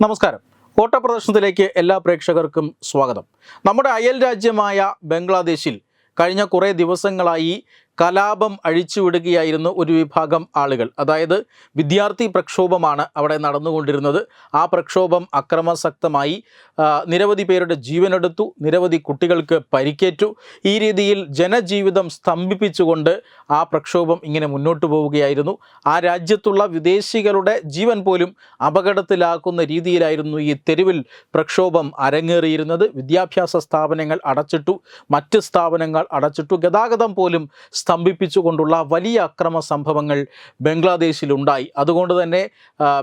നമസ്കാരം. ഓട്ടപ്രദർശനത്തിലേക്ക് എല്ലാ പ്രേക്ഷകർക്കും സ്വാഗതം. നമ്മുടെ അയൽ രാജ്യമായ ബംഗ്ലാദേശിൽ കഴിഞ്ഞ കുറേ ദിവസങ്ങളായി കലാപം അഴിച്ചുവിടുകയായിരുന്നു ഒരു വിഭാഗം ആളുകൾ. അതായത് വിദ്യാർത്ഥി പ്രക്ഷോഭമാണ് അവിടെ നടന്നുകൊണ്ടിരുന്നത്. ആ പ്രക്ഷോഭം അക്രമാസക്തമായി നിരവധി പേരുടെ ജീവനെടുത്തു നിരവധി കുട്ടികൾക്ക് പരിക്കേറ്റു. ഈ രീതിയിൽ ജനജീവിതം സ്തംഭിപ്പിച്ചുകൊണ്ട് ആ പ്രക്ഷോഭം ഇങ്ങനെ മുന്നോട്ട് പോവുകയായിരുന്നു. ആ രാജ്യത്തുള്ള വിദേശികളുടെ ജീവൻ പോലും അപകടത്തിലാക്കുന്ന രീതിയിലായിരുന്നു ഈ തെരുവിൽ പ്രക്ഷോഭം അരങ്ങേറിയിരുന്നത്. വിദ്യാഭ്യാസ സ്ഥാപനങ്ങൾ അടച്ചിട്ടു മറ്റ് സ്ഥാപനങ്ങൾ അടച്ചിട്ടു. ഗതാഗതം പോലും സ്തംഭിപ്പിച്ചുകൊണ്ടുള്ള വലിയ അക്രമ സംഭവങ്ങൾ ബംഗ്ലാദേശിലുണ്ടായി. അതുകൊണ്ട് തന്നെ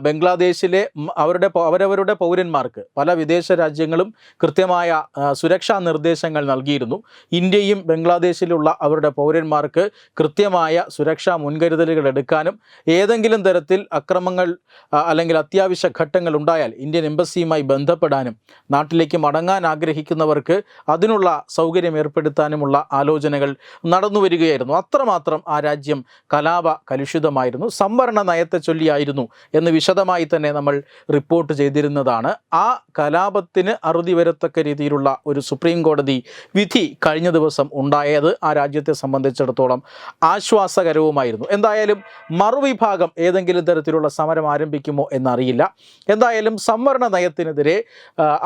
ബംഗ്ലാദേശിലെ അവരുടെ അവരവരുടെ പൗരന്മാർക്ക് പല വിദേശ രാജ്യങ്ങളും കൃത്യമായ സുരക്ഷാ നിർദ്ദേശങ്ങൾ നൽകിയിരുന്നു. ഇന്ത്യയും ബംഗ്ലാദേശിലുള്ള അവരുടെ പൗരന്മാർക്ക് കൃത്യമായ സുരക്ഷാ മുൻകരുതലുകൾ എടുക്കാനും ഏതെങ്കിലും തരത്തിൽ അക്രമങ്ങൾ അല്ലെങ്കിൽ അത്യാവശ്യ ഘട്ടങ്ങൾ ഉണ്ടായാൽ ഇന്ത്യൻ എംബസിയുമായി ബന്ധപ്പെടാനും നാട്ടിലേക്ക് മടങ്ങാൻ ആഗ്രഹിക്കുന്നവർക്ക് അതിനുള്ള സൗകര്യം ഏർപ്പെടുത്താനുമുള്ള ആലോചനകൾ നടന്നു വരികയായിരുന്നു അത്രമാത്രം ആ രാജ്യം കലാപ കലുഷിതമായിരുന്നു. സംവരണ നയത്തെ ചൊല്ലിയായിരുന്നു എന്ന് വിശദമായി തന്നെ നമ്മൾ റിപ്പോർട്ട് ചെയ്തിരുന്നതാണ്. ആ കലാപത്തിന് അറുതി വരത്തക്ക രീതിയിലുള്ള ഒരു സുപ്രീം കോടതി വിധി കഴിഞ്ഞ ദിവസം ഉണ്ടായത് ആ രാജ്യത്തെ സംബന്ധിച്ചിടത്തോളം ആശ്വാസകരവുമായിരുന്നു. എന്തായാലും മറുവിഭാഗം ഏതെങ്കിലും തരത്തിലുള്ള സമരം ആരംഭിക്കുമോ എന്നറിയില്ല. എന്തായാലും സംവരണ നയത്തിനെതിരെ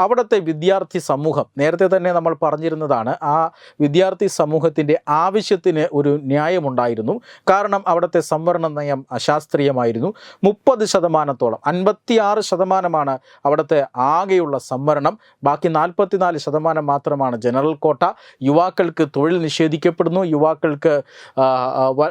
അവിടുത്തെ വിദ്യാർത്ഥി സമൂഹം നേരത്തെ തന്നെ നമ്മൾ പറഞ്ഞിരുന്നതാണ് ആ വിദ്യാർത്ഥി സമൂഹത്തിന്റെ ആവശ്യത്തിന് ഒരു ന്യായമുണ്ടായിരുന്നു. കാരണം അവിടുത്തെ സംവരണ നയം അശാസ്ത്രീയമായിരുന്നു. മുപ്പത് ശതമാനത്തോളം അൻപത്തിയാറ് ശതമാനമാണ് അവിടുത്തെ ആകെയുള്ള സംവരണം. ബാക്കി നാൽപ്പത്തിനാല് ശതമാനം മാത്രമാണ് ജനറൽ കോട്ട. യുവാക്കൾക്ക് തൊഴിൽ നിഷേധിക്കപ്പെടുന്നു. യുവാക്കൾക്ക്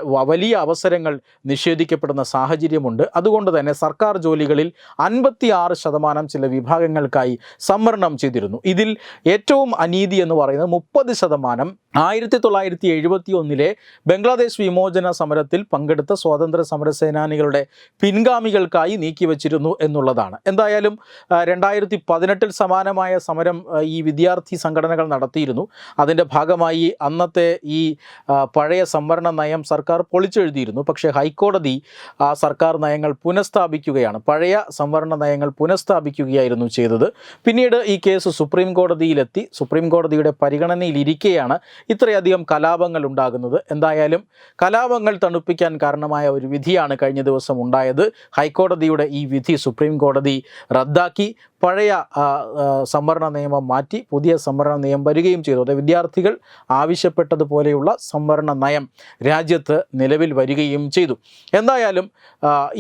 വലിയ അവസരങ്ങൾ നിഷേധിക്കപ്പെടുന്ന സാഹചര്യമുണ്ട്. അതുകൊണ്ട് തന്നെ സർക്കാർ ജോലികളിൽ അൻപത്തിയാറ് ശതമാനം ചില വിഭാഗങ്ങൾക്കായി സംവരണം ചെയ്തിരുന്നു. ഇതിൽ ഏറ്റവും അനീതി എന്ന് പറയുന്നത് മുപ്പത് ശതമാനം ആയിരത്തി തൊള്ളായിരത്തി എഴുപത്തി ഒന്നിലെ ബംഗ്ലാദേശ് വിമോചന സമരത്തിൽ പങ്കെടുത്ത സ്വാതന്ത്ര്യ സമര സേനാനികളുടെ പിൻഗാമികൾക്കായി നീക്കിവച്ചിരുന്നു എന്നുള്ളതാണ്. എന്തായാലും രണ്ടായിരത്തി പതിനെട്ടിൽ സമാനമായ സമരം ഈ വിദ്യാർത്ഥി സംഘടനകൾ നടത്തിയിരുന്നു. അതിന്റെ ഭാഗമായി അന്നത്തെ ഈ പഴയ സംവരണ നയം സർക്കാർ പൊളിച്ചെഴുതിയിരുന്നു. പക്ഷേ ഹൈക്കോടതി ആ സർക്കാർ നയങ്ങൾ പുനഃസ്ഥാപിക്കുകയാണ്. പഴയ സംവരണ നയങ്ങൾ പുനഃസ്ഥാപിക്കുകയായിരുന്നു ചെയ്തത്. പിന്നീട് ഈ കേസ് സുപ്രീം കോടതിയിലെത്തി. സുപ്രീം കോടതിയുടെ പരിഗണനയിലിരിക്കെയാണ് ഇത്രയധികം കലാപങ്ങൾ ഉണ്ടാകുന്നത്. എന്തായാലും കലാപങ്ങൾ തണുപ്പിക്കാൻ കാരണമായ ഒരു വിധിയാണ് കഴിഞ്ഞ ദിവസം ഉണ്ടായത്. ഹൈക്കോടതിയുടെ ഈ വിധി സുപ്രീം കോടതി റദ്ദാക്കി. പഴയ സംവരണ നിയമം മാറ്റി പുതിയ സംവരണ നിയമം വരികയും ചെയ്തു. അതായത് വിദ്യാർത്ഥികൾ ആവശ്യപ്പെട്ടതുപോലെയുള്ള സംവരണ നയം രാജ്യത്ത് നിലവിൽ വരികയും ചെയ്തു. എന്തായാലും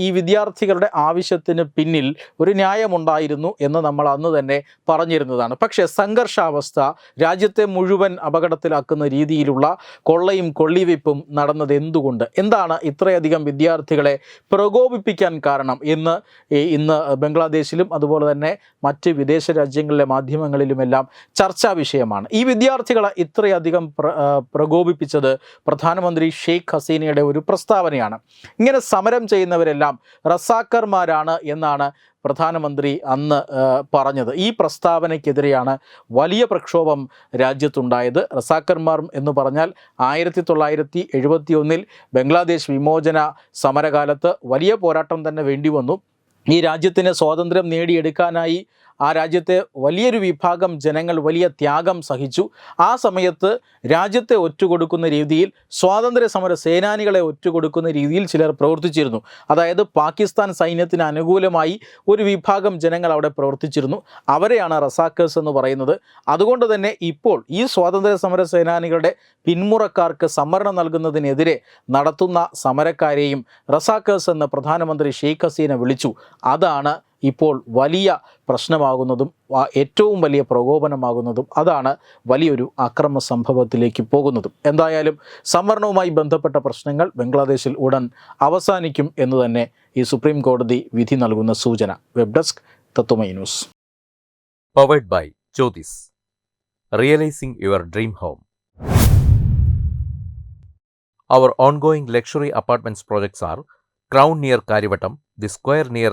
ഈ വിദ്യാർത്ഥികളുടെ ആവശ്യത്തിന് പിന്നിൽ ഒരു ന്യായമുണ്ടായിരുന്നു എന്ന് നമ്മൾ അന്ന് തന്നെ പറഞ്ഞിരുന്നതാണ്. പക്ഷേ സംഘർഷാവസ്ഥ രാജ്യത്തെ മുഴുവൻ അപകടത്തിലാക്കുന്ന രീതിയിലുള്ള കൊള്ളയും കൊള്ളിവയ്പ്പും നടന്നത് എന്തുകൊണ്ട്? എന്താണ് ഇത്രയധികം വിദ്യാർത്ഥികളെ പ്രകോപിപ്പിക്കാൻ കാരണം? എന്ന് ഈ ഇന്ന് ബംഗ്ലാദേശിലും അതുപോലെ തന്നെ മറ്റ് വിദേശ രാജ്യങ്ങളിലെ മാധ്യമങ്ങളിലുമെല്ലാം ചർച്ചാ വിഷയമാണ്. ഈ വിദ്യാർത്ഥികളെ ഇത്രയധികം പ്ര പ്രകോപിപ്പിച്ചത് പ്രധാനമന്ത്രി ഷെയ്ഖ് ഹസീനയുടെ ഒരു പ്രസ്താവനയാണ്. ഇങ്ങനെ സമരം ചെയ്യുന്നവരെല്ലാം റസാക്കർമാരാണ് എന്നാണ് പ്രധാനമന്ത്രി അന്ന് പറഞ്ഞത്. ഈ പ്രസ്താവനയ്ക്കെതിരെയാണ് വലിയ പ്രക്ഷോഭം രാജ്യത്തുണ്ടായത്. റസാക്കർമാർ എന്ന് പറഞ്ഞാൽ ആയിരത്തി തൊള്ളായിരത്തി എഴുപത്തി ഒന്നിൽ ബംഗ്ലാദേശ് വിമോചന സമരകാലത്ത് വലിയ പോരാട്ടം തന്നെ വേണ്ടി വന്നു. ഈ രാജ്യത്തിന് സ്വാതന്ത്ര്യം നേടിയെടുക്കാനായി ആ രാജ്യത്തെ വലിയൊരു വിഭാഗം ജനങ്ങൾ വലിയ ത്യാഗം സഹിച്ചു. ആ സമയത്ത് രാജ്യത്തെ ഒറ്റുകൊടുക്കുന്ന രീതിയിൽ സ്വാതന്ത്ര്യ സമര സേനാനികളെ ഒറ്റുകൊടുക്കുന്ന രീതിയിൽ ചിലർ പ്രവർത്തിച്ചിരുന്നു. അതായത് പാകിസ്ഥാൻ സൈന്യത്തിന് അനുകൂലമായി ഒരു വിഭാഗം ജനങ്ങൾ അവിടെ പ്രവർത്തിച്ചിരുന്നു. അവരെയാണ് റസാക്കേഴ്സ് എന്ന് പറയുന്നത്. അതുകൊണ്ട് തന്നെ ഇപ്പോൾ ഈ സ്വാതന്ത്ര്യ സമര സേനാനികളുടെ പിന്മുറക്കാർക്ക് സംവരണം നൽകുന്നതിനെതിരെ നടത്തുന്ന സമരക്കാരെയും റസാക്കേഴ്സ് എന്ന് പ്രധാനമന്ത്രി ഷെയ്ഖ് ഹസീന വിളിച്ചു. അതാണ് ഇപ്പോൾ വലിയ പ്രശ്നമാകുന്നതും ഏറ്റവും വലിയ പ്രകോപനമാകുന്നതും അതാണ് വലിയൊരു അക്രമ സംഭവത്തിലേക്ക് പോകുന്നതും. എന്തായാലും സംവരണവുമായി ബന്ധപ്പെട്ട പ്രശ്നങ്ങൾ ബംഗ്ലാദേശിൽ ഉടൻ അവസാനിക്കും എന്ന് തന്നെ ഈ സുപ്രീം കോടതി വിധി നൽകുന്ന സൂചന. Web desk Tattvamayi news. Powered by Jyothis realising your dream home. Our ongoing luxury apartments projects are Crown near Karivattam, The Square near